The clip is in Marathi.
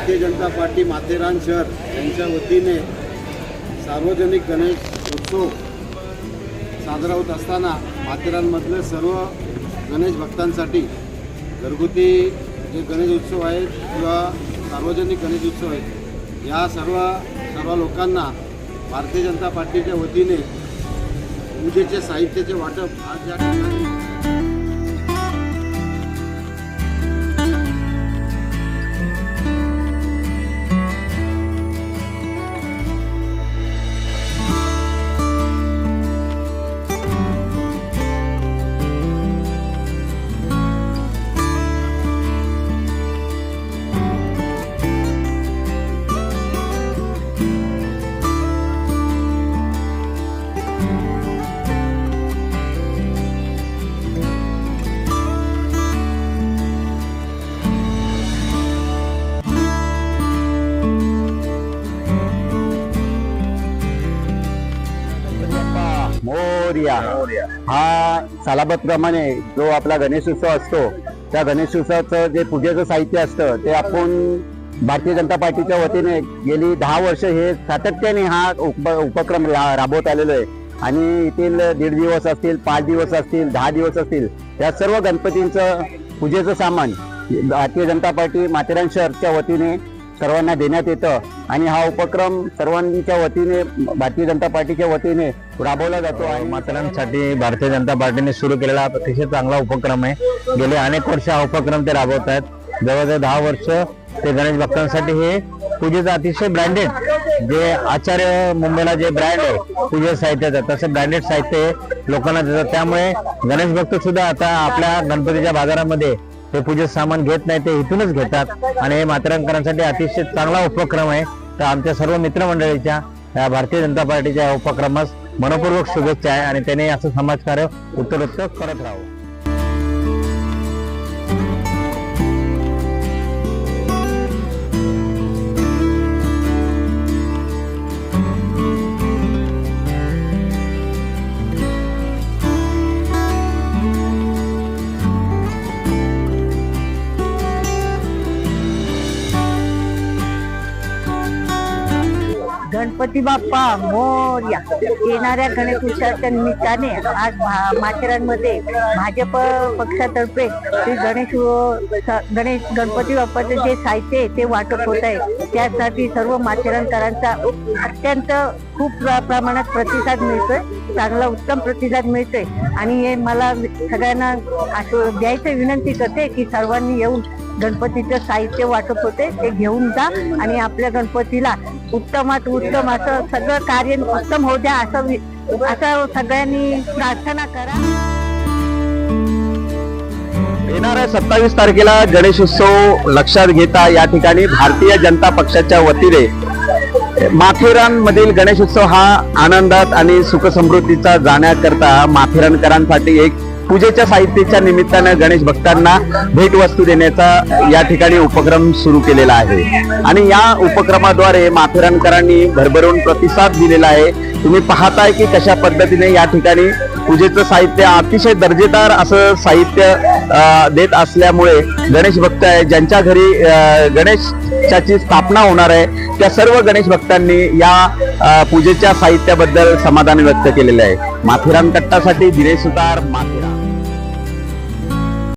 भारतीय जनता पार्टी माथेरान शहर यांच्या वतीने सार्वजनिक गणेश उत्सव साजरा होत असताना माथेरानमधले सर्व गणेश भक्तांसाठी घरगुती जे गणेश उत्सव आहेत किंवा सार्वजनिक गणेश उत्सव आहेत या सर्व सर्व लोकांना भारतीय जनता पार्टीच्या वतीने पूजेचे साहित्याचे वाटप आज या ठिकाणी मोर्या. हा सालाबतप्रमाणे जो आपला गणेशोत्सव असतो त्या गणेशोत्सवाचं जे पूजेचं साहित्य असतं ते आपण भारतीय जनता पार्टीच्या वतीने गेली दहा वर्ष हे सातत्याने हा उप उपक्रम रा- राबवत आलेलो आहे. आणि येथील दीड दिवस असतील पाच दिवस असतील दहा दिवस असतील या सर्व गणपतींचं पूजेचं सामान भारतीय जनता पार्टी माथेरान शहरच्या वतीने सर्वांना देण्यात येतं. आणि हा उपक्रम सर्वांच्या वतीने भारतीय जनता पार्टीच्या वतीने राबवला जातो आणि माथेरानसाठी भारतीय जनता पार्टीने सुरू केलेला अतिशय चांगला उपक्रम आहे. गेले अनेक वर्ष हा उपक्रम ते राबवत आहेत. जवळजवळ दहा वर्ष ते गणेश भक्तांसाठी हे पूजेचं अतिशय ब्रँडेड जे आचार्य मुंबईला जे ब्रँड आहे पूजे साहित्याचं तसं ब्रँडेड साहित्य हे लोकांना देतात. त्यामुळे गणेश भक्त सुद्धा आता आपल्या गणपतीच्या बाजारामध्ये हे पूजेचं सामान घेत नाही ते इथूनच घेतात. आणि हे मातरंकरांसाठी अतिशय चांगला उपक्रम आहे. तर आमच्या सर्व मित्रमंडळीच्या या भारतीय जनता पार्टीच्या उपक्रमास मनपूर्वक शुभेच्छा आहे. आणि त्याने असं समाजकार्य उत्तरोत्तर करत राहावं. गणपती बाप्पा मोर्या येणाऱ्या गणेशोत्सवाच्या निमित्ताने आज माथेरानमध्ये भाजप पक्षातर्फे श्री गणेश गणेश गणपती बाप्पाचे जे साहित्य आहे ते वाटप होत आहे. त्यासाठी सर्व माथेरानकरांचा अत्यंत खूप प्रमाणात प्रतिसाद मिळतोय. चांगला उत्तम प्रतिसाद मिळतोय. आणि हे मला सगळ्यांना द्यायचं विनंती करते की सर्वांनी येऊन गणपतीचं साहित्य वाटप होते ते घेऊन जा आणि आपल्या गणपतीला उत्तमात उत्तम असं सगळं कार्य उत्तम होऊ द्या असं असं सगळ्यांनी प्रार्थना करा. येणाऱ्या सत्तावीस तारखेला गणेशोत्सव लक्षात घेता या ठिकाणी भारतीय जनता पक्षाच्या वतीने माथेरान मधील गणेशोत्सव हा आनंदात आणि सुख समृद्धीचा जाण्याकरता माथेरानकरांसाठी एक पूजेच्या साहित्याच्या निमित्तानं गणेश भक्तांना भेटवस्तू देण्याचा या ठिकाणी उपक्रम सुरू केलेला आहे. आणि या उपक्रमाद्वारे माथेरानकरांनी भरभरून प्रतिसाद दिलेला आहे. तुम्ही पाहताय की कशा पद्धतीने या ठिकाणी पूजेचं साहित्य अतिशय दर्जेदार असं साहित्य अं, देत असल्यामुळे गणेश भक्त आहे ज्यांच्या घरी अं, गणेशाची स्थापना होणार आहे त्या सर्व गणेश भक्तांनी या पूजेच्या साहित्याबद्दल समाधान व्यक्त केलेलं आहे. माथेरान कट्टासाठी दिनेश सुतार माथेरान.